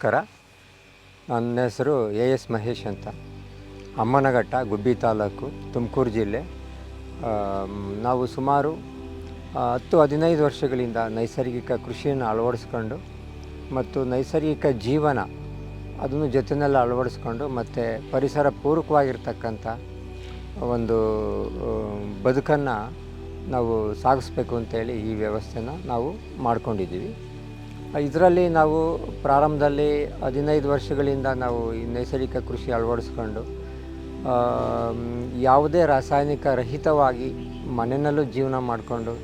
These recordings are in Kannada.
ನಮಸ್ಕಾರ ನನ್ನ ಹೆಸರು ಎ ಎಸ್ ಮಹೇಶ್ ಅಂತ. ಅಮ್ಮನಘಟ್ಟ, ಗುಬ್ಬಿ ತಾಲೂಕು, ತುಮಕೂರು ಜಿಲ್ಲೆ. ನಾವು ಸುಮಾರು ಹತ್ತು ಹದಿನೈದು ವರ್ಷಗಳಿಂದ ನೈಸರ್ಗಿಕ ಕೃಷಿಯನ್ನು ಅಳವಡಿಸ್ಕೊಂಡು ಮತ್ತು ನೈಸರ್ಗಿಕ ಜೀವನ ಅದನ್ನು ಜೊತೆನೆಲ್ಲ ಅಳವಡಿಸ್ಕೊಂಡು ಮತ್ತು ಪರಿಸರ ಪೂರಕವಾಗಿರ್ತಕ್ಕಂಥ ಒಂದು ಬದುಕನ್ನು ನಾವು ಸಾಗಿಸ್ಬೇಕು ಅಂತೇಳಿ ಈ ವ್ಯವಸ್ಥೆನ ನಾವು ಮಾಡ್ಕೊಂಡಿದ್ದೀವಿ. ಇದರಲ್ಲಿ ನಾವು ಪ್ರಾರಂಭದಲ್ಲಿ ಹದಿನೈದು ವರ್ಷಗಳಿಂದ ನಾವು ಈ ನೈಸರ್ಗಿಕ ಕೃಷಿ ಅಳವಡಿಸ್ಕೊಂಡು ಯಾವುದೇ ರಾಸಾಯನಿಕ ರಹಿತವಾಗಿ ಮನೆಯಲ್ಲೂ ಜೀವನ ಮಾಡಿಕೊಂಡು,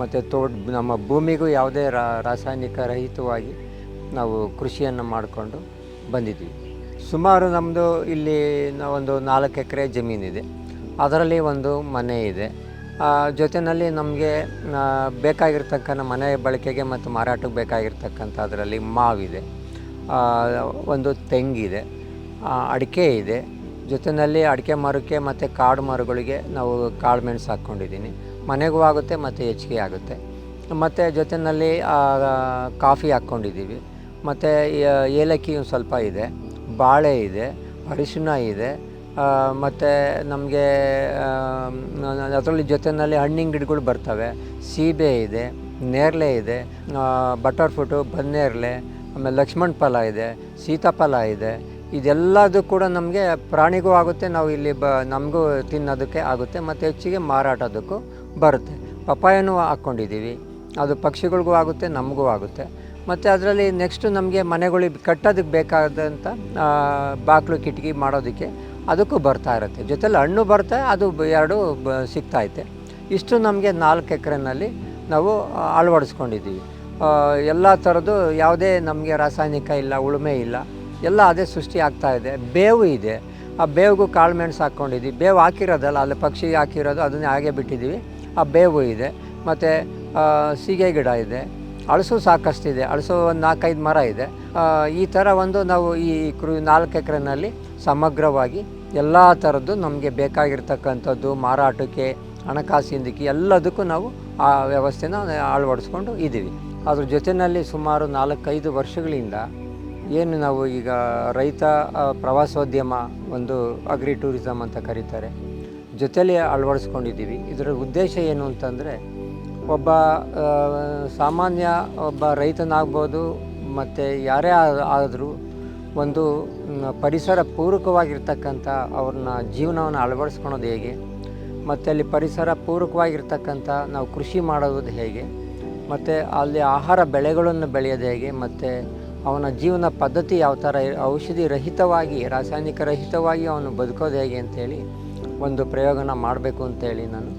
ಮತ್ತು ತೋಟ ನಮ್ಮ ಭೂಮಿಗೂ ಯಾವುದೇ ರಾಸಾಯನಿಕ ರಹಿತವಾಗಿ ನಾವು ಕೃಷಿಯನ್ನು ಮಾಡಿಕೊಂಡು ಬಂದಿದ್ವಿ. ಸುಮಾರು ನಮ್ಮದು ಇಲ್ಲಿ ಒಂದು ನಾಲ್ಕು ಎಕರೆ ಜಮೀನಿದೆ. ಅದರಲ್ಲಿ ಒಂದು ಮನೆ ಇದೆ. ಜೊತೆಯಲ್ಲಿ ನಮಗೆ ಬೇಕಾಗಿರ್ತಕ್ಕಂಥ ಮನೆ ಬಳಕೆಗೆ ಮತ್ತು ಮಾರಾಟಕ್ಕೆ ಬೇಕಾಗಿರ್ತಕ್ಕಂಥ ಅದರಲ್ಲಿ ಮಾವಿದೆ ಒಂದು ತೆಂಗಿದೆ ಅಡಿಕೆ ಇದೆ. ಜೊತೆಯಲ್ಲಿ ಅಡಿಕೆ ಮರಕ್ಕೆ ಮತ್ತು ಕಾಡು ಮರಗಳಿಗೆ ನಾವು ಕಾಳು ಮೆಣಸು ಹಾಕ್ಕೊಂಡಿದ್ದೀನಿ. ಮನೆಗೂ ಆಗುತ್ತೆ ಮತ್ತು ಹೆಚ್ಚಿಗೆ ಆಗುತ್ತೆ. ಮತ್ತು ಜೊತೆಯಲ್ಲಿ ಕಾಫಿ ಹಾಕ್ಕೊಂಡಿದ್ದೀವಿ. ಮತ್ತು ಏಲಕ್ಕಿ ಸ್ವಲ್ಪ ಇದೆ, ಬಾಳೆ ಇದೆ, ಅರಿಶಿನ ಇದೆ ಮತ್ತು ನಮಗೆ ಅದರಲ್ಲಿ ಜೊತೆಯಲ್ಲಿ ಹಣ್ಣಿನ ಗಿಡಗಳು ಬರ್ತವೆ. ಸೀಬೆ ಇದೆ ನೇರಳೆ ಇದೆ ಬಟರ್ ಫ್ರೂಟು ಬನ್ನೇರಳೆ ಆಮೇಲೆ ಲಕ್ಷ್ಮಣ ಫಲ ಇದೆ, ಸೀತಾಫಲ ಇದೆ. ಇದೆಲ್ಲದು ಕೂಡ ನಮಗೆ ಪ್ರಾಣಿಗೂ ಆಗುತ್ತೆ, ನಾವು ಇಲ್ಲಿ ಬ, ನಮಗೂ ತಿನ್ನೋದಕ್ಕೆ ಆಗುತ್ತೆ, ಮತ್ತು ಹೆಚ್ಚಿಗೆ ಮಾರಾಟದಕ್ಕೂ ಬರುತ್ತೆ. ಪಪಾಯನೂ ಹಾಕ್ಕೊಂಡಿದ್ದೀವಿ. ಅದು ಪಕ್ಷಿಗಳಿಗೂ ಆಗುತ್ತೆ, ನಮಗೂ ಆಗುತ್ತೆ. ಮತ್ತು ಅದರಲ್ಲಿ ನೆಕ್ಸ್ಟು ನಮಗೆ ಮನೆಗಳಿಗೆ ಕಟ್ಟೋದಕ್ಕೆ ಬೇಕಾದಂಥ ಬಾಕ್ಲು ಕಿಟಕಿ ಮಾಡೋದಕ್ಕೆ ಅದಕ್ಕೂ ಬರ್ತಾ ಇರುತ್ತೆ. ಜೊತೆಲಿ ಹಣ್ಣು ಬರ್ತಾ, ಅದು ಎರಡು ಬ ಸಿಗ್ತಾಯಿತ್ತೆ ಇಷ್ಟು ನಮಗೆ ನಾಲ್ಕು ಎಕರೆನಲ್ಲಿ ನಾವು ಅಳವಡಿಸ್ಕೊಂಡಿದ್ದೀವಿ. ಎಲ್ಲ ಥರದ್ದು ಯಾವುದೇ ನಮಗೆ ರಾಸಾಯನಿಕ ಇಲ್ಲ, ಉಳುಮೆ ಇಲ್ಲ, ಎಲ್ಲ ಅದೇ ಸೃಷ್ಟಿ ಆಗ್ತಾ ಇದೆ. ಬೇವು ಇದೆ. ಆ ಬೇವಿಗೂ ಕಾಳು ಮೆಣಸು ಹಾಕ್ಕೊಂಡಿದ್ದೀವಿ. ಬೇವು ಹಾಕಿರೋದಲ್ಲ, ಅಲ್ಲಿ ಪಕ್ಷಿ ಹಾಕಿರೋದು, ಅದನ್ನೇ ಹಾಗೆ ಬಿಟ್ಟಿದ್ದೀವಿ. ಆ ಬೇವು ಇದೆ. ಮತ್ತು ಸೀಗೆ ಗಿಡ ಇದೆ. ಅಳಸು ಸಾಕಷ್ಟಿದೆ. ಅಳಸು ಒಂದು ನಾಲ್ಕೈದು ಮರ ಇದೆ. ಈ ಥರ ಒಂದು ನಾವು ಈ ಕೃ ನಾಲ್ಕು ಎಕರೆನಲ್ಲಿ ಸಮಗ್ರವಾಗಿ ಎಲ್ಲ ಥರದ್ದು ನಮಗೆ ಬೇಕಾಗಿರ್ತಕ್ಕಂಥದ್ದು, ಮಾರಾಟಕ್ಕೆ, ಹಣಕಾಸಿಂದಕ್ಕೆ ಎಲ್ಲದಕ್ಕೂ ನಾವು ಆ ವ್ಯವಸ್ಥೆನ ಅಳವಡಿಸ್ಕೊಂಡು ಇದ್ದೀವಿ. ಅದ್ರ ಜೊತೆಯಲ್ಲಿ ಸುಮಾರು ನಾಲ್ಕೈದು ವರ್ಷಗಳಿಂದ ಏನು ನಾವು ಈಗ ರೈತ ಪ್ರವಾಸೋದ್ಯಮ ಒಂದು ಅಗ್ರಿ ಟೂರಿಸಮ್ ಅಂತ ಕರೀತಾರೆ. ಜೊತೆಯಲ್ಲಿ ಅಳವಡಿಸ್ಕೊಂಡಿದ್ದೀವಿ. ಇದರ ಉದ್ದೇಶ ಏನು ಅಂತಂದರೆ ಒಬ್ಬ ಸಾಮಾನ್ಯ ಒಬ್ಬ ರೈತನಾಗ್ಬೋದು, ಮತ್ತು ಯಾರೇ ಆದರೂ ಒಂದು ಪರಿಸರ ಪೂರಕವಾಗಿರ್ತಕ್ಕಂಥ ಅವ್ರನ್ನ ಜೀವನವನ್ನು ಅಳವಡಿಸ್ಕೊಳೋದು ಹೇಗೆ, ಮತ್ತು ಅಲ್ಲಿ ಪರಿಸರ ಪೂರಕವಾಗಿರ್ತಕ್ಕಂಥ ನಾವು ಕೃಷಿ ಮಾಡೋದು ಹೇಗೆ, ಮತ್ತು ಅಲ್ಲಿ ಆಹಾರ ಬೆಳೆಗಳನ್ನು ಬೆಳೆಯೋದು ಹೇಗೆ, ಮತ್ತು ಅವನ ಜೀವನ ಪದ್ಧತಿ ಯಾವ ಥರ, ಔಷಧಿ ರಹಿತವಾಗಿ, ರಾಸಾಯನಿಕ ರಹಿತವಾಗಿ ಅವನು ಬದುಕೋದು ಹೇಗೆ ಅಂತೇಳಿ ಒಂದು ಪ್ರಯೋಗನ ಮಾಡಬೇಕು ಅಂತೇಳಿ ನಾನು.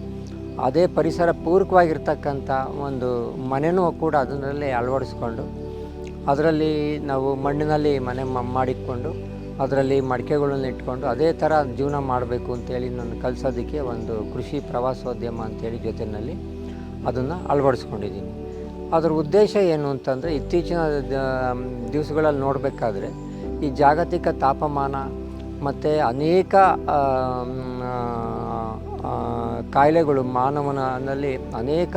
ಅದೇ ಪರಿಸರ ಪೂರಕವಾಗಿರ್ತಕ್ಕಂಥ ಒಂದು ಮನೆಯೂ ಕೂಡ ಅದರಲ್ಲಿ ಅಳವಡಿಸ್ಕೊಂಡು ಅದರಲ್ಲಿ ನಾವು ಮಣ್ಣಿನಲ್ಲಿ ಮನೆ ಮಾಡಿಕೊಂಡು, ಅದರಲ್ಲಿ ಮಡಿಕೆಗಳನ್ನು ಇಟ್ಕೊಂಡು ಅದೇ ಥರ ಜೀವನ ಮಾಡಬೇಕು ಅಂತೇಳಿ ನಾನು ಕಲಿಸೋದಕ್ಕೆ ಒಂದು ಕೃಷಿ ಪ್ರವಾಸೋದ್ಯಮ ಅಂತೇಳಿ ಜೊತೆಯಲ್ಲಿ ಅದನ್ನು ಅಳವಡಿಸ್ಕೊಂಡಿದ್ದೀನಿ. ಅದರ ಉದ್ದೇಶ ಏನು ಅಂತಂದರೆ ಇತ್ತೀಚಿನ ದಿವಸಗಳಲ್ಲಿ ನೋಡಬೇಕಾದ್ರೆ ಈ ಜಾಗತಿಕ ತಾಪಮಾನ ಮತ್ತು ಅನೇಕ ಕಾಯಿಲೆಗಳು ಮಾನವನಲ್ಲಿ ಅನೇಕ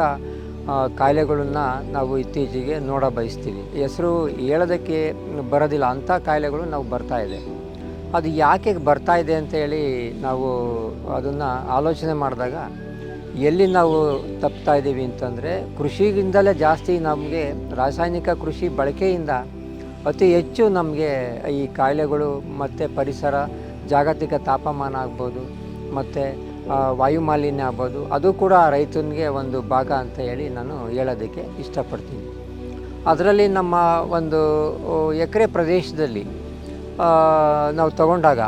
ಕಾಯಿಲೆಗಳನ್ನು ನಾವು ಇತ್ತೀಚೆಗೆ ನೋಡ ಬಯಸ್ತೀವಿ. ಹೆಸರು ಹೇಳೋದಕ್ಕೆ ಬರೋದಿಲ್ಲ, ಅಂಥ ಕಾಯಿಲೆಗಳು ನಾವು ಬರ್ತಾ ಇದೆ. ಅದು ಯಾಕೆ ಬರ್ತಾ ಇದೆ ಅಂತೇಳಿ ನಾವು ಅದನ್ನು ಆಲೋಚನೆ ಮಾಡಿದಾಗ, ಎಲ್ಲಿ ನಾವು ತಪ್ತಾ ಇದ್ದೀವಿ ಅಂತಂದರೆ, ಕೃಷಿಗಿಂದಲೇ ಜಾಸ್ತಿ ನಮಗೆ ರಾಸಾಯನಿಕ ಕೃಷಿ ಬಳಕೆಯಿಂದ ಅತಿ ಹೆಚ್ಚು ನಮಗೆ ಈ ಕಾಯಿಲೆಗಳು ಮತ್ತು ಪರಿಸರ, ಜಾಗತಿಕ ತಾಪಮಾನ ಆಗ್ಬೋದು, ಮತ್ತು ವಾಯು ಮಾಲಿನ್ಯ ಆಗ್ಬೋದು. ಅದು ಕೂಡ ರೈತನಿಗೆ ಒಂದು ಭಾಗ ಅಂತ ಹೇಳಿ ನಾನು ಹೇಳೋದಕ್ಕೆ ಇಷ್ಟಪಡ್ತೀನಿ. ಅದರಲ್ಲಿ ನಮ್ಮ ಒಂದು ಎಕರೆ ಪ್ರದೇಶದಲ್ಲಿ ನಾವು ತಗೊಂಡಾಗ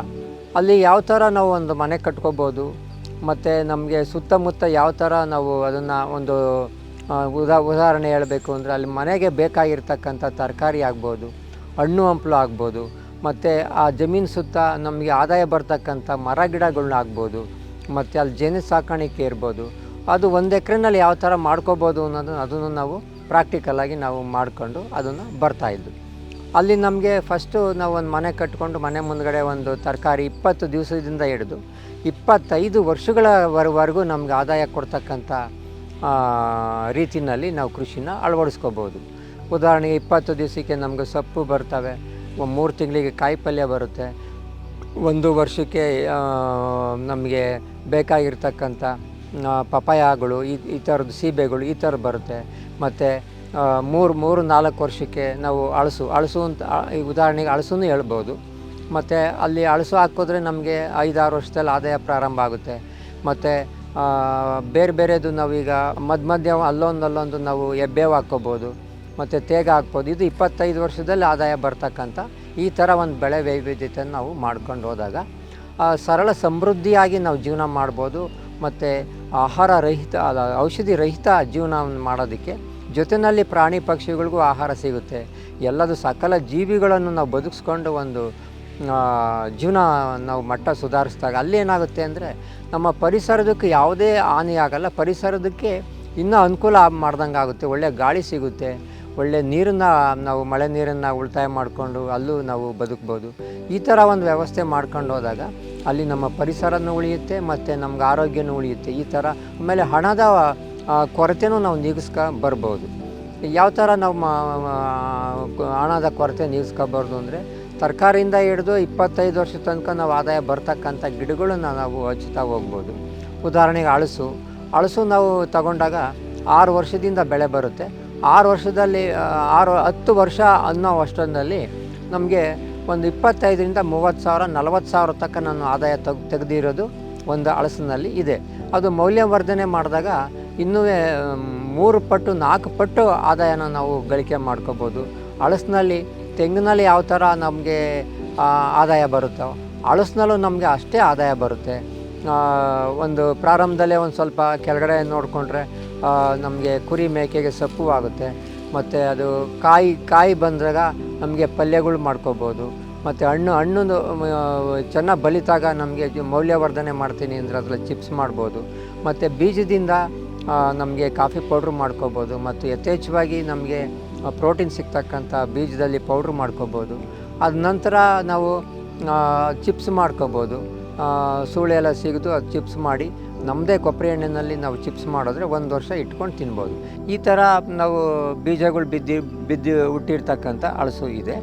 ಅಲ್ಲಿ ಯಾವ ಥರ ನಾವು ಒಂದು ಮನೆ ಕಟ್ಕೋಬೋದು, ಮತ್ತು ನಮಗೆ ಸುತ್ತಮುತ್ತ ಯಾವ ಥರ ನಾವು ಅದನ್ನು ಒಂದು ಉದಾ, ಉದಾಹರಣೆ ಹೇಳಬೇಕು ಅಂದರೆ ಅಲ್ಲಿ ಮನೆಗೆ ಬೇಕಾಗಿರ್ತಕ್ಕಂಥ ತರಕಾರಿ ಆಗ್ಬೋದು, ಹಣ್ಣು ಹಂಪಲು ಆಗ್ಬೋದು, ಮತ್ತು ಆ ಜಮೀನು ಸುತ್ತ ನಮಗೆ ಆದಾಯ ಬರ್ತಕ್ಕಂಥ ಮರ ಗಿಡಗಳನ್ನ ಆಗ್ಬೋದು ಮತ್ತು ಅಲ್ಲಿ ಜೇನು ಸಾಕಾಣಿಕೆ ಇರ್ಬೋದು. ಅದು ಒಂದು ಎಕ್ರೆನಲ್ಲಿ ಯಾವ ಥರ ಮಾಡ್ಕೋಬೋದು ಅನ್ನೋದು ಅದನ್ನು ನಾವು ಪ್ರಾಕ್ಟಿಕಲಾಗಿ ನಾವು ಮಾಡಿಕೊಂಡು ಅದನ್ನು ಬರ್ತಾಯಿದ್ವಿ ಅಲ್ಲಿ ನಮಗೆ ಫಸ್ಟು ನಾವು ಒಂದು ಮನೆ ಕಟ್ಕೊಂಡು ಮನೆ ಮುಂದ್ಗಡೆ ಒಂದು ತರಕಾರಿ ಇಪ್ಪತ್ತು ದಿವಸದಿಂದ ಹಿಡಿದು ಇಪ್ಪತ್ತೈದು ವರ್ಷಗಳವರೆಗೂ ನಮ್ಗೆ ಆದಾಯ ಕೊಡ್ತಕ್ಕಂಥ ರೀತಿಯಲ್ಲಿ ನಾವು ಕೃಷಿನ ಅಳವಡಿಸ್ಕೋಬೋದು ಉದಾಹರಣೆಗೆ ಇಪ್ಪತ್ತು ದಿವಸಕ್ಕೆ ನಮಗೆ ಸೊಪ್ಪು ಬರ್ತವೆ ಮೂರು ತಿಂಗಳಿಗೆ ಕಾಯಿಪಲ್ಯ ಬರುತ್ತೆ ಒಂದು ವರ್ಷಕ್ಕೆ ನಮಗೆ ಬೇಕಾಗಿರ್ತಕ್ಕಂಥ ಪಪಾಯಗಳು ಈ ಈ ಥರದ್ದು ಸೀಬೆಗಳು ಈ ಥರ ಬರುತ್ತೆ. ಮತ್ತು ಮೂರು ಮೂರು, ನಾಲ್ಕು ವರ್ಷಕ್ಕೆ ನಾವು ಅಳಸು ಅಳಸು ಅಂತ ಈ ಉದಾಹರಣೆಗೆ ಅಳಸೂ ಹೇಳ್ಬೋದು. ಮತ್ತು ಅಲ್ಲಿ ಅಳಸು ಹಾಕಿದ್ರೆ ನಮಗೆ ಐದಾರು ವರ್ಷದಲ್ಲಿ ಆದಾಯ ಪ್ರಾರಂಭ ಆಗುತ್ತೆ. ಮತ್ತು ಬೇರೆ ಬೇರೆದು ನಾವೀಗ ಮಧ್ಯ ಮಧ್ಯ ಅಲ್ಲೊಂದು ಅಲ್ಲೊಂದು ನಾವು ಎಬ್ಬೇವು ಹಾಕ್ಕೋಬೋದು. ಮತ್ತು ತೇಗ ಹಾಕ್ಬೋದು. ಇದು ಇಪ್ಪತ್ತೈದು ವರ್ಷದಲ್ಲಿ ಆದಾಯ ಬರ್ತಕ್ಕಂಥ ಈ ಥರ ಒಂದು ಬೆಳೆ ವೈವಿಧ್ಯತೆಯನ್ನು ನಾವು ಮಾಡ್ಕೊಂಡು ಹೋದಾಗ ಸರಳ ಸಮೃದ್ಧಿಯಾಗಿ ನಾವು ಜೀವನ ಮಾಡ್ಬೋದು. ಮತ್ತು ಆಹಾರ ರಹಿತ ಔಷಧಿ ರಹಿತ ಜೀವನವನ್ನು ಮಾಡೋದಕ್ಕೆ ಜೊತೆಯಲ್ಲಿ ಪ್ರಾಣಿ ಪಕ್ಷಿಗಳಿಗೂ ಆಹಾರ ಸಿಗುತ್ತೆ. ಎಲ್ಲದು ಸಕಲ ಜೀವಿಗಳನ್ನು ನಾವು ಬದುಕಿಸ್ಕೊಂಡು ಒಂದು ಜೀವನ ನಾವು ಮಟ್ಟ ಸುಧಾರಿಸಿದಾಗ ಅಲ್ಲಿ ಏನಾಗುತ್ತೆ ಅಂದರೆ, ನಮ್ಮ ಪರಿಸರದಕ್ಕೆ ಯಾವುದೇ ಹಾನಿಯಾಗಲ್ಲ. ಪರಿಸರದಕ್ಕೆ ಇನ್ನೂ ಅನುಕೂಲ ಮಾಡ್ದಂಗೆ ಆಗುತ್ತೆ ಒಳ್ಳೆಯ ಗಾಳಿ ಸಿಗುತ್ತೆ. ಒಳ್ಳೆ ನೀರನ್ನು, ನಾವು ಮಳೆ ನೀರನ್ನು ಉಳಿತಾಯ ಮಾಡಿಕೊಂಡು ಅಲ್ಲೂ ನಾವು ಬದುಕ್ಬೋದು. ಈ ಥರ ಒಂದು ವ್ಯವಸ್ಥೆ ಮಾಡ್ಕೊಂಡು ಹೋದಾಗ ಅಲ್ಲಿ ನಮ್ಮ ಪರಿಸರನೂ ಉಳಿಯುತ್ತೆ, ಮತ್ತು ನಮ್ಗೆ ಆರೋಗ್ಯನೂ ಉಳಿಯುತ್ತೆ. ಈ ಥರ ಆಮೇಲೆ ಹಣದ ಕೊರತೆನೂ ನಾವು ನೀಗಿಸ್ಕೊ ಬರ್ಬೋದು. ಯಾವ ಥರ ನಾವು ಹಣದ ಕೊರತೆ ನೀಗಿಸ್ಕೋಬಾರ್ದು ಅಂದರೆ ತರಕಾರಿಯಿಂದ ಹಿಡಿದು ಇಪ್ಪತ್ತೈದು ವರ್ಷದ ತನಕ ನಾವು ಆದಾಯ ಬರ್ತಕ್ಕಂಥ ಗಿಡಗಳನ್ನ ನಾವು ಹಚ್ಚುತ್ತಾ ಹೋಗ್ಬೋದು. ಉದಾಹರಣೆಗೆ ಅಳಸು. ಅಳಸು ನಾವು ತಗೊಂಡಾಗ ಆರು ವರ್ಷದಿಂದ ಬೆಳೆ ಬರುತ್ತೆ. ಆರು ವರ್ಷದಲ್ಲಿ ಆರು, ಹತ್ತು ವರ್ಷ ಅನ್ನೋ ಅಷ್ಟೊಂದಲ್ಲಿ ನಮಗೆ ಒಂದು ಇಪ್ಪತ್ತೈದರಿಂದ ಮೂವತ್ತು ಸಾವಿರ, ನಲವತ್ತು ಸಾವಿರ ತಕ್ಕ ನಾನು ಆದಾಯ ತೆಗ್, ತೆಗೆದಿರೋದು ಒಂದು ಅಳಸಿನಲ್ಲಿ ಇದೆ. ಅದು ಮೌಲ್ಯವರ್ಧನೆ ಮಾಡಿದಾಗ ಇನ್ನೂ ಮೂರು ಪಟ್ಟು, ನಾಲ್ಕು ಪಟ್ಟು ಆದಾಯನ ನಾವು ಗಳಿಕೆ ಮಾಡ್ಕೋಬೋದು. ಅಳಸಿನಲ್ಲಿ, ತೆಂಗಿನಲ್ಲಿ ಯಾವ ಥರ ನಮಗೆ ಆದಾಯ ಬರುತ್ತೋ, ಅಳಸಿನಲ್ಲೂ ನಮಗೆ ಅಷ್ಟೇ ಆದಾಯ ಬರುತ್ತೆ. ಒಂದು ಪ್ರಾರಂಭದಲ್ಲೇ ಒಂದು ಸ್ವಲ್ಪ ಕೆಳಗಡೆ ನೋಡಿಕೊಂಡ್ರೆ ನಮಗೆ ಕುರಿ ಮೇಕೆಗೆ ಸೊಪ್ಪು ಆಗುತ್ತೆ ಮತ್ತು ಅದು ಕಾಯಿ ಕಾಯಿ ಬಂದಾಗ ನಮಗೆ ಪಲ್ಯಗಳು ಮಾಡ್ಕೋಬೋದು. ಮತ್ತು ಹಣ್ಣು ಹಣ್ಣು ಚೆನ್ನಾಗಿ ಬಲಿತಾಗ ನಮಗೆ ಮೌಲ್ಯವರ್ಧನೆ ಮಾಡ್ತೀನಿ ಅಂದರೆ ಅದರಲ್ಲಿ ಚಿಪ್ಸ್ ಮಾಡ್ಬೋದು. ಮತ್ತು ಬೀಜದಿಂದ ನಮಗೆ ಕಾಫಿ ಪೌಡ್ರ್ ಮಾಡ್ಕೋಬೋದು. ಮತ್ತು ಯಥೇಚ್ಛವಾಗಿ ನಮಗೆ ಪ್ರೋಟೀನ್ ಸಿಗ್ತಕ್ಕಂಥ ಬೀಜದಲ್ಲಿ ಪೌಡ್ರ್ ಮಾಡ್ಕೋಬೋದು. ಅದ ನಂತರ ನಾವು ಚಿಪ್ಸ್ ಮಾಡ್ಕೋಬೋದು. ಸೂಳೆಲ್ಲ ಸಿಗದು ಅದು ಚಿಪ್ಸ್ ಮಾಡಿ ನಮ್ಮದೇ ಕೊಬ್ಬರಿ ಎಣ್ಣೆಯಲ್ಲಿ ನಾವು ಚಿಪ್ಸ್ ಮಾಡಿದ್ರೆ ಒಂದು ವರ್ಷ ಇಟ್ಕೊಂಡು ತಿನ್ಬೋದು. ಈ ಥರ ನಾವು ಬೀಜಗಳು ಬಿದ್ದು ಬಿದ್ದು ಹುಟ್ಟಿರ್ತಕ್ಕಂಥ ಹಳಸು ಇದೆ.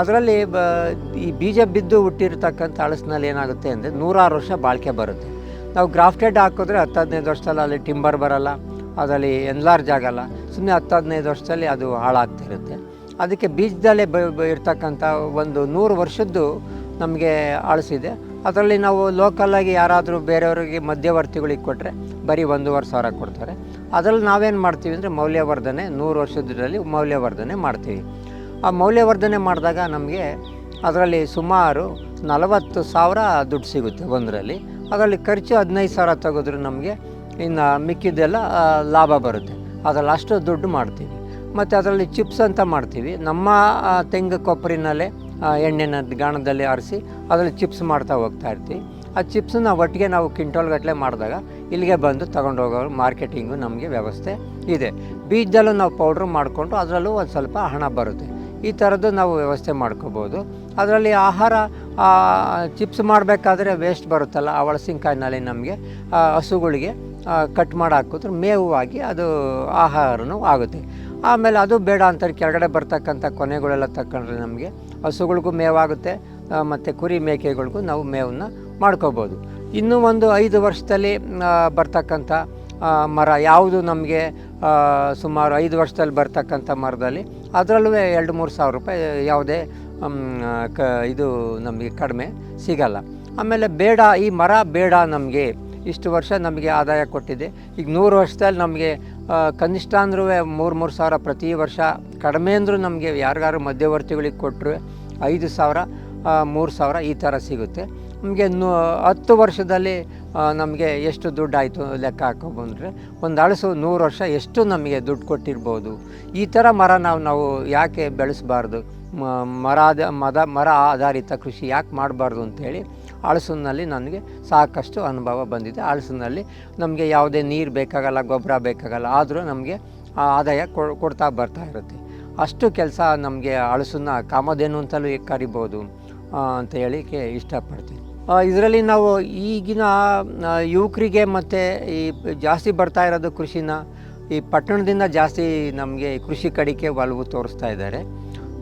ಅದರಲ್ಲಿ ಬ, ಈ ಬೀಜ ಬಿದ್ದು ಹುಟ್ಟಿರ್ತಕ್ಕಂಥ ಹಳಸಿನಲ್ಲಿ ಏನಾಗುತ್ತೆ ಅಂದರೆ ನೂರಾರು ವರ್ಷ ಬಾಳಿಕೆ ಬರುತ್ತೆ. ನಾವು ಗ್ರಾಫ್ಟೆಡ್ ಹಾಕಿದ್ರೆ ಹತ್ತು ಹದಿನೈದು ವರ್ಷದಲ್ಲಿ ಅಲ್ಲಿ ಟಿಂಬರ್ ಬರಲ್ಲ, ಅದರಲ್ಲಿ ಎನ್ಲಾರ್ಜ್ ಆಗಲ್ಲ. ಸುಮ್ಮನೆ ಹತ್ತು ಹದಿನೈದು ವರ್ಷದಲ್ಲಿ ಅದು ಹಾಳಾಗ್ತಿರುತ್ತೆ ಅದಕ್ಕೆ ಬೀಜದಲ್ಲೇ ಬ ಇರ್ತಕ್ಕಂಥ ಒಂದು ನೂರು ವರ್ಷದ್ದು ನಮಗೆ ಅಳಿಸಿದೆ ಅದರಲ್ಲಿ ನಾವು ಲೋಕಲಾಗಿ ಯಾರಾದರೂ ಬೇರೆಯವರಿಗೆ ಮಧ್ಯವರ್ತಿಗಳಿಗೆ ಕೊಟ್ಟರೆ ಬರೀ ಒಂದೂವರೆ ಸಾವಿರ ಕೊಡ್ತಾರೆ. ಅದರಲ್ಲಿ ನಾವೇನು ಮಾಡ್ತೀವಿ ಅಂದರೆ ಮೌಲ್ಯವರ್ಧನೆ, ನೂರು ವರ್ಷದಲ್ಲಿ ಮೌಲ್ಯವರ್ಧನೆ ಮಾಡ್ತೀವಿ. ಆ ಮೌಲ್ಯವರ್ಧನೆ ಮಾಡಿದಾಗ ನಮಗೆ ಅದರಲ್ಲಿ ಸುಮಾರು ನಲವತ್ತು ಸಾವಿರ ದುಡ್ಡು ಸಿಗುತ್ತೆ ಒಂದರಲ್ಲಿ. ಅದರಲ್ಲಿ ಖರ್ಚು ಹದಿನೈದು ಸಾವಿರ ತೆಗೆದ್ರೆ ನಮಗೆ ಇನ್ನು ಮಿಕ್ಕಿದ್ದೆಲ್ಲ ಲಾಭ ಬರುತ್ತೆ. ಅದರಲ್ಲಿ ಅಷ್ಟು ದುಡ್ಡು ಮಾಡ್ತೀವಿ. ಮತ್ತು ಅದರಲ್ಲಿ ಚಿಪ್ಸ್ ಅಂತ ಮಾಡ್ತೀವಿ. ನಮ್ಮ ತೆಂಗು ಕೊಬ್ಬರಿನಲ್ಲೇ ಎಣ್ಣೆನ ಗಾಣದಲ್ಲಿ ಆರಿಸಿ ಅದರಲ್ಲಿ ಚಿಪ್ಸ್ ಮಾಡ್ತಾ ಹೋಗ್ತಾ ಇರ್ತೀವಿ. ಆ ಚಿಪ್ಸನ್ನ ಒಟ್ಟಿಗೆ ನಾವು ಕಿಂಟೋಲ್ಗಟ್ಟಲೆ ಗಟ್ಟಲೆ ಮಾಡಿದಾಗ ಇಲ್ಲಿಗೆ ಬಂದು ತಗೊಂಡು ಹೋಗೋ ಮಾರ್ಕೆಟಿಂಗು ನಮಗೆ ವ್ಯವಸ್ಥೆ ಇದೆ. ಬೀಜದಲ್ಲೂ ನಾವು ಪೌಡ್ರ್ ಮಾಡಿಕೊಂಡು ಅದರಲ್ಲೂ ಒಂದು ಸ್ವಲ್ಪ ಹಣ ಬರುತ್ತೆ. ಈ ಥರದ್ದು ನಾವು ವ್ಯವಸ್ಥೆ ಮಾಡ್ಕೋಬೋದು. ಅದರಲ್ಲಿ ಆಹಾರ ಚಿಪ್ಸ್ ಮಾಡಬೇಕಾದ್ರೆ ವೇಸ್ಟ್ ಬರುತ್ತಲ್ಲ, ಆ ಒಳಸಿನಕಾಯಿನಲ್ಲಿ ನಮಗೆ ಹಸುಗಳಿಗೆ ಕಟ್ ಮಾಡಿ ಹಾಕಿದ್ರೆ ಮೇವು ಆಗಿ ಅದು ಆಹಾರನೂ ಆಗುತ್ತೆ. ಆಮೇಲೆ ಅದು ಬೇಡ ಅಂತಾರೆ ಕೆಳಗಡೆ ಬರ್ತಕ್ಕಂಥ ಕೊನೆಗಳೆಲ್ಲ ತಗೊಂಡ್ರೆ ನಮಗೆ ಹಸುಗಳಿಗೂ ಮೇವಾಗುತ್ತೆ ಮತ್ತು ಕುರಿ ಮೇಕೆಗಳಿಗೂ ನಾವು ಮೇವನ್ನು ಮಾಡ್ಕೋಬೋದು. ಇನ್ನೂ ಒಂದು ಐದು ವರ್ಷದಲ್ಲಿ ಬರ್ತಕ್ಕಂಥ ಮರ, ಯಾವುದು ನಮಗೆ ಸುಮಾರು ಐದು ವರ್ಷದಲ್ಲಿ ಬರ್ತಕ್ಕಂಥ ಮರದಲ್ಲಿ, ಅದರಲ್ಲೂ ಎರಡು ಮೂರು ಸಾವಿರ ರೂಪಾಯಿ, ಯಾವುದೇ ಕ, ಇದು ನಮಗೆ ಕಡಿಮೆ ಸಿಗಲ್ಲ. ಆಮೇಲೆ ಬೇಡ, ಈ ಮರ ಬೇಡ ನಮಗೆ. ಇಷ್ಟು ವರ್ಷ ನಮಗೆ ಆದಾಯ ಕೊಟ್ಟಿದೆ. ಈಗ ನೂರು ವರ್ಷದಲ್ಲಿ ನಮಗೆ ಕನಿಷ್ಠ ಅಂದ್ರೂ ಮೂರು ಮೂರು ಸಾವಿರ ಪ್ರತಿ ವರ್ಷ. ಕಡಿಮೆ ಅಂದರೂ ನಮಗೆ ಯಾರಿಗಾರು ಮಧ್ಯವರ್ತಿಗಳಿಗೆ ಕೊಟ್ಟರು ಐದು ಸಾವಿರ ಮೂರು ಸಾವಿರ ಈ ಥರ ಸಿಗುತ್ತೆ. ನಮಗೆ ನೂ, ಹತ್ತು ವರ್ಷದಲ್ಲಿ ನಮಗೆ ಎಷ್ಟು ದುಡ್ಡು ಆಯಿತು ಲೆಕ್ಕ ಹಾಕೊಂಡ್ಬಂದರೆ, ಒಂದು ಅಳಸು ನೂರು ವರ್ಷ ಎಷ್ಟು ನಮಗೆ ದುಡ್ಡು ಕೊಟ್ಟಿರ್ಬೋದು. ಈ ಥರ ಮರ ನಾವು ನಾವು ಯಾಕೆ ಬೆಳೆಸಬಾರ್ದು? ಮರ ಮದ, ಮರ ಆಧಾರಿತ ಕೃಷಿ ಯಾಕೆ ಮಾಡಬಾರ್ದು ಅಂತೇಳಿ ಹಳಸಿನಲ್ಲಿ ನನಗೆ ಸಾಕಷ್ಟು ಅನುಭವ ಬಂದಿದೆ. ಹಳಸಿನಲ್ಲಿ ನಮಗೆ ಯಾವುದೇ ನೀರು ಬೇಕಾಗಲ್ಲ, ಗೊಬ್ಬರ ಬೇಕಾಗಲ್ಲ, ಆದರೂ ನಮಗೆ ಆದಾಯ ಕೊಡ್ತಾ ಬರ್ತಾ ಇರುತ್ತೆ. ಅಷ್ಟು ಕೆಲಸ ನಮಗೆ ಹಳಸನ್ನ ಕಾಮಧೇನು ಅಂತಲೂ ಕರಿಬೋದು ಅಂತ ಹೇಳಿಕ್ಕೆ ಇಷ್ಟಪಡ್ತೀನಿ. ಇದರಲ್ಲಿ ನಾವು ಈಗಿನ ಯುವಕರಿಗೆ ಮತ್ತು ಈ ಜಾಸ್ತಿ ಬರ್ತಾ ಇರೋದು ಕೃಷಿನ, ಈ ಪಟ್ಟಣದಿಂದ ಜಾಸ್ತಿ ನಮಗೆ ಕೃಷಿ ಕಡೆಗೆ ಒಲವು ತೋರಿಸ್ತಾ ಇದ್ದಾರೆ.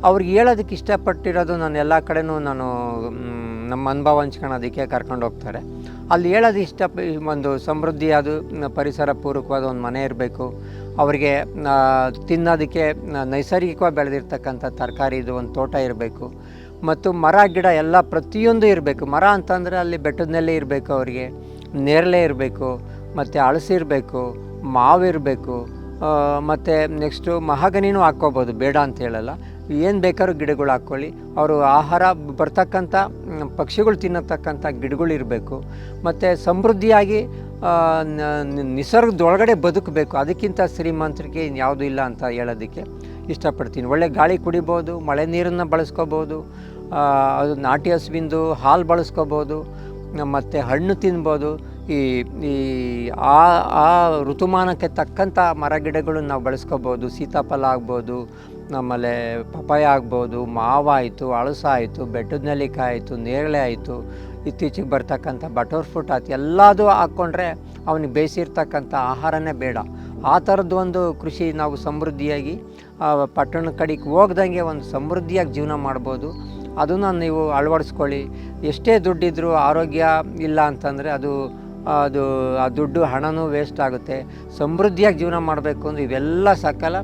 ಅವ್ರಿಗೆ ಹೇಳೋದಕ್ಕೆ ಇಷ್ಟಪಟ್ಟಿರೋದು ನಾನು ಎಲ್ಲ ಕಡೆಯೂ ನಾನು ನಮ್ಮ ಅನುಭವ ಹಂಚ್ಕೊಳ್ಳೋದಕ್ಕೆ ಕರ್ಕೊಂಡು ಹೋಗ್ತಾರೆ. ಅಲ್ಲಿ ಹೇಳೋದು ಇಷ್ಟ, ಒಂದು ಸಮೃದ್ಧಿಯಾದ ಪರಿಸರ ಪೂರಕವಾದ ಒಂದು ಮನೆ ಇರಬೇಕು. ಅವರಿಗೆ ತಿನ್ನೋದಕ್ಕೆ ನೈಸರ್ಗಿಕವಾಗಿ ಬೆಳೆದಿರ್ತಕ್ಕಂಥ ತರಕಾರಿದು ಒಂದು ತೋಟ ಇರಬೇಕು. ಮತ್ತು ಮರ, ಗಿಡ ಎಲ್ಲ ಪ್ರತಿಯೊಂದು ಇರಬೇಕು. ಮರ ಅಂತಂದರೆ ಅಲ್ಲಿ ಬೆಟ್ಟದಲ್ಲೇ ಇರಬೇಕು ಅವರಿಗೆ. ನೇರಳೆ ಇರಬೇಕು, ಮತ್ತು ಮಾವು ಮಾವಿರಬೇಕು ಮತ್ತು ನೆಕ್ಸ್ಟು ಮಹಾಗನಿನೂ ಹಾಕ್ಕೋಬೋದು, ಬೇಡ ಅಂತ ಹೇಳಲ್ಲ. ಏನು ಬೇಕಾದ್ರೂ ಗಿಡಗಳು ಹಾಕ್ಕೊಳ್ಳಿ. ಅವರು ಆಹಾರ ಬರ್ತಕ್ಕಂಥ ಪಕ್ಷಿಗಳು ತಿನ್ನತಕ್ಕಂಥ ಗಿಡಗಳು ಇರಬೇಕು. ಮತ್ತು ಸಮೃದ್ಧಿಯಾಗಿ ನಿಸರ್ಗದೊಳಗಡೆ ಬದುಕಬೇಕು. ಅದಕ್ಕಿಂತ ಶ್ರೀಮಂತರಿಗೆ ಯಾವುದೂ ಇಲ್ಲ ಅಂತ ಹೇಳೋದಕ್ಕೆ ಇಷ್ಟಪಡ್ತೀನಿ. ಒಳ್ಳೆ ಗಾಳಿ ಕುಡಿಬೋದು, ಮಳೆ ನೀರನ್ನು ಬಳಸ್ಕೋಬೋದು ಅದು ನಾಟಿ ಹಸುವಿಂದು ಹಾಲು ಬಳಸ್ಕೋಬೋದು, ಮತ್ತು ಹಣ್ಣು ತಿನ್ಬೋದು. ಈ ಈ, ಆ ಆ ಋತುಮಾನಕ್ಕೆ ತಕ್ಕಂಥ ಮರ ಗಿಡಗಳನ್ನು ನಾವು ಬಳಸ್ಕೋಬೋದು, ಸೀತಾಫಲ ಆಗ್ಬೋದು ಆಮೇಲೆ ಪಪಾಯ ಆಗ್ಬೋದು ಮಾವಾಯಿತು ಅಳಸಾಯಿತು ಬೆಟ್ಟದ ನೆಲ್ಲಿಕಾಯಿ ಆಯಿತು, ನೇರಳೆ ಆಯಿತು, ಇತ್ತೀಚೆಗೆ ಬರ್ತಕ್ಕಂಥ ಬಟರ್ ಫ್ರೂಟ್ ಆಯ್ತು, ಎಲ್ಲದೂ ಹಾಕ್ಕೊಂಡ್ರೆ ಅವನಿಗೆ ಬೇಯಿಸಿರ್ತಕ್ಕಂಥ ಆಹಾರನೇ ಬೇಡ. ಆ ಥರದ್ದು ಒಂದು ಕೃಷಿ ನಾವು ಸಮೃದ್ಧಿಯಾಗಿ ಪಟ್ಟಣ ಕಡೆಗೆ ಹೋಗ್ದಂಗೆ ಒಂದು ಸಮೃದ್ಧಿಯಾಗಿ ಜೀವನ ಮಾಡ್ಬೋದು. ಅದನ್ನು ನೀವು ಅಳವಡಿಸ್ಕೊಳ್ಳಿ. ಎಷ್ಟೇ ದುಡ್ಡಿದ್ರೂ ಆರೋಗ್ಯ ಇಲ್ಲ ಅಂತಂದರೆ ಅದು ಅದು, ಆ ದುಡ್ಡು ಹಣನೂ ವೇಸ್ಟ್ ಆಗುತ್ತೆ. ಸಮೃದ್ಧಿಯಾಗಿ ಜೀವನ ಮಾಡಬೇಕು ಅಂದರೆ ಇವೆಲ್ಲ ಸಕಲ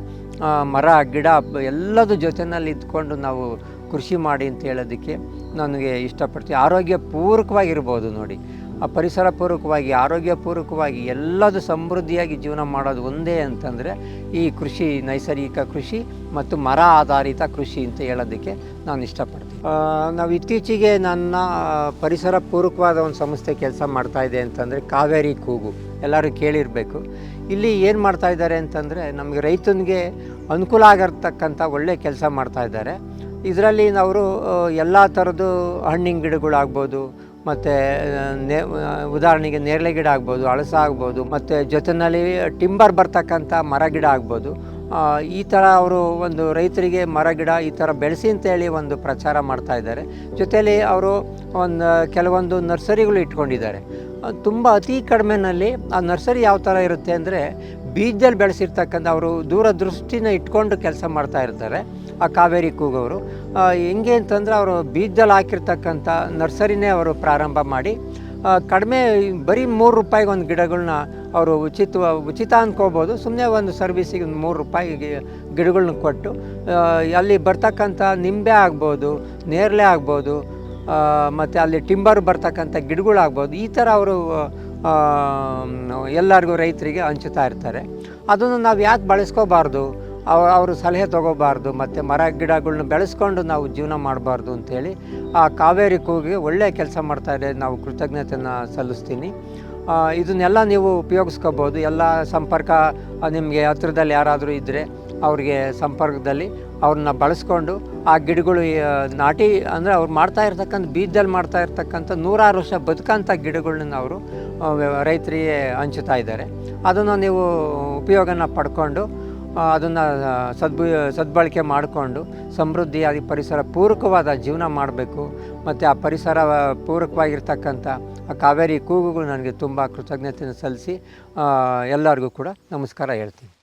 ಮರ, ಗಿಡ ಎಲ್ಲದ ಜೊತೆಯಲ್ಲಿ ಇದ್ಕೊಂಡು ನಾವು ಕೃಷಿ ಮಾಡಿ ಅಂತ ಹೇಳೋದಕ್ಕೆ ನನಗೆ ಇಷ್ಟಪಡ್ತೀನಿ ಆರೋಗ್ಯ ಪೂರಕವಾಗಿರ್ಬೋದು ನೋಡಿ. ಆ ಪರಿಸರ ಪೂರಕವಾಗಿ, ಆರೋಗ್ಯ ಪೂರಕವಾಗಿ, ಎಲ್ಲದು ಸಮೃದ್ಧಿಯಾಗಿ ಜೀವನ ಮಾಡೋದು ಒಂದೇ ಅಂತಂದರೆ ಈ ಕೃಷಿ, ನೈಸರ್ಗಿಕ ಕೃಷಿ ಮತ್ತು ಮರ ಆಧಾರಿತ ಕೃಷಿ ಅಂತ ಹೇಳೋದಕ್ಕೆ ನಾನು ಇಷ್ಟಪಡ್ತೀನಿ. ನಾವು ಇತ್ತೀಚೆಗೆ ನನ್ನ ಪರಿಸರ ಪೂರಕವಾದ ಒಂದು ಸಂಸ್ಥೆ ಕೆಲಸ ಮಾಡ್ತಾಯಿದೆ ಅಂತಂದರೆ ಕಾವೇರಿ ಕೂಗು. ಎಲ್ಲರೂ ಕೇಳಿರಬೇಕು. ಇಲ್ಲಿ ಏನು ಮಾಡ್ತಾ ಇದ್ದಾರೆ ಅಂತಂದರೆ ನಮಗೆ ರೈತನಿಗೆ ಅನುಕೂಲ ಆಗಿರ್ತಕ್ಕಂಥ ಒಳ್ಳೆ ಕೆಲಸ ಮಾಡ್ತಾ ಇದ್ದಾರೆ. ಇದರಲ್ಲಿ ಅವರು ಎಲ್ಲ ಥರದ್ದು ಹಣ್ಣಿನ ಗಿಡಗಳಾಗ್ಬೋದು ಮತ್ತು ನೇ ಉದಾಹರಣೆಗೆ ನೇರಳೆ ಗಿಡ ಆಗ್ಬೋದು, ಹಳಸ ಆಗ್ಬೋದು, ಮತ್ತು ಜೊತೆಯಲ್ಲಿ ಟಿಂಬರ್ ಬರ್ತಕ್ಕಂಥ ಮರ ಗಿಡ ಆಗ್ಬೋದು. ಈ ಥರ ಅವರು ಒಂದು ರೈತರಿಗೆ ಮರ ಗಿಡ ಈ ಥರ ಬೆಳೆಸಿ ಅಂತೇಳಿ ಒಂದು ಪ್ರಚಾರ ಮಾಡ್ತಾ ಇದ್ದಾರೆ. ಜೊತೆಯಲ್ಲಿ ಅವರು ಒಂದು ಕೆಲವೊಂದು ನರ್ಸರಿಗಳು ಇಟ್ಕೊಂಡಿದ್ದಾರೆ. ತುಂಬ ಅತಿ ಕಡಿಮೆನಲ್ಲಿ ಆ ನರ್ಸರಿ ಯಾವ ಥರ ಇರುತ್ತೆ ಅಂದರೆ ಬೀಜದಲ್ಲಿ ಬೆಳೆಸಿರ್ತಕ್ಕಂಥ ಅವರು ದೂರದೃಷ್ಟಿನ ಇಟ್ಕೊಂಡು ಕೆಲಸ ಮಾಡ್ತಾ ಇರ್ತಾರೆ. ಆ ಕಾವೇರಿ ಕೂಗವರು ಹೆಂಗೆ ಅಂತಂದ್ರೆ ಅವರು ಬೀಜದಲ್ಲಿ ಹಾಕಿರ್ತಕ್ಕಂಥ ನರ್ಸರಿನೇ ಅವರು ಪ್ರಾರಂಭ ಮಾಡಿ ಕಡಿಮೆ ಬರೀ ಮೂರು ರೂಪಾಯಿಗೆ ಒಂದು ಗಿಡಗಳನ್ನ ಅವರು ಉಚಿತ ಉಚಿತ ಅಂದ್ಕೋಬೋದು ಸುಮ್ಮನೆ ಒಂದು ಸರ್ವಿಸಿಗೆ ಒಂದು ಮೂರು ರೂಪಾಯಿಗೆ ಗಿಡಗಳನ್ನ ಕೊಟ್ಟು ಅಲ್ಲಿ ಬರ್ತಕ್ಕಂಥ ನಿಂಬೆ ಆಗ್ಬೋದು, ನೇರಳೆ ಆಗ್ಬೋದು ಮತ್ತು ಅಲ್ಲಿ ಟಿಂಬರ್ ಬರ್ತಕ್ಕಂಥ ಗಿಡಗಳಾಗ್ಬೋದು. ಈ ಥರ ಅವರು ಎಲ್ಲರಿಗೂ ರೈತರಿಗೆ ಹಂಚುತ್ತಾ ಇರ್ತಾರೆ. ಅದನ್ನು ನಾವು ಯಾಕೆ ಬಳಸ್ಕೋಬಾರ್ದು? ಅವ ಅವರು ಸಲಹೆ ತೊಗೋಬಾರ್ದು, ಮತ್ತು ಮರ ಗಿಡಗಳನ್ನ ಬೆಳೆಸ್ಕೊಂಡು ನಾವು ಜೀವನ ಮಾಡಬಾರ್ದು ಅಂಥೇಳಿ ಆ ಕಾವೇರಿ ಕೂಗಿ ಒಳ್ಳೆಯ ಕೆಲಸ ಮಾಡ್ತಾರೆ ನಾವು ಕೃತಜ್ಞತೆಯನ್ನು ಸಲ್ಲಿಸ್ತೀನಿ. ಇದನ್ನೆಲ್ಲ ನೀವು ಉಪಯೋಗಿಸ್ಕೋಬೋದು. ಎಲ್ಲ ಸಂಪರ್ಕ ನಿಮಗೆ ಹತ್ರದಲ್ಲಿ ಯಾರಾದರೂ ಇದ್ದರೆ ಅವ್ರಿಗೆ ಸಂಪರ್ಕದಲ್ಲಿ ಅವ್ರನ್ನ ಬಳಸ್ಕೊಂಡು ಆ ಗಿಡಗಳು ನಾಟಿ ಅಂದರೆ ಅವ್ರು ಮಾಡ್ತಾ ಇರ್ತಕ್ಕಂಥ ಬೀಜದಲ್ಲಿ ಮಾಡ್ತಾ ಇರ್ತಕ್ಕಂಥ ನೂರಾರು ವರ್ಷ ಬದುಕಂಥ ಗಿಡಗಳನ್ನ ಅವರು ರೈತರಿಗೆ ಹಂಚುತ್ತಾ ಇದ್ದಾರೆ. ಅದನ್ನು ನೀವು ಉಪಯೋಗನ ಪಡ್ಕೊಂಡು ಅದನ್ನು ಸದ್ಬ, ಸದ್ಬಳಕೆ ಮಾಡಿಕೊಂಡು ಸಮೃದ್ಧಿಯಾಗಿ ಪರಿಸರ ಪೂರಕವಾದ ಜೀವನ ಮಾಡಬೇಕು. ಮತ್ತು ಆ ಪರಿಸರ ಪೂರಕವಾಗಿರ್ತಕ್ಕಂಥ ಆ ಕಾವೇರಿ ಕೂಗುಗಳು ನನಗೆ ತುಂಬ ಕೃತಜ್ಞತೆಯನ್ನು ಸಲ್ಲಿಸಿ ಎಲ್ಲರಿಗೂ ಕೂಡ ನಮಸ್ಕಾರ ಹೇಳ್ತೀನಿ.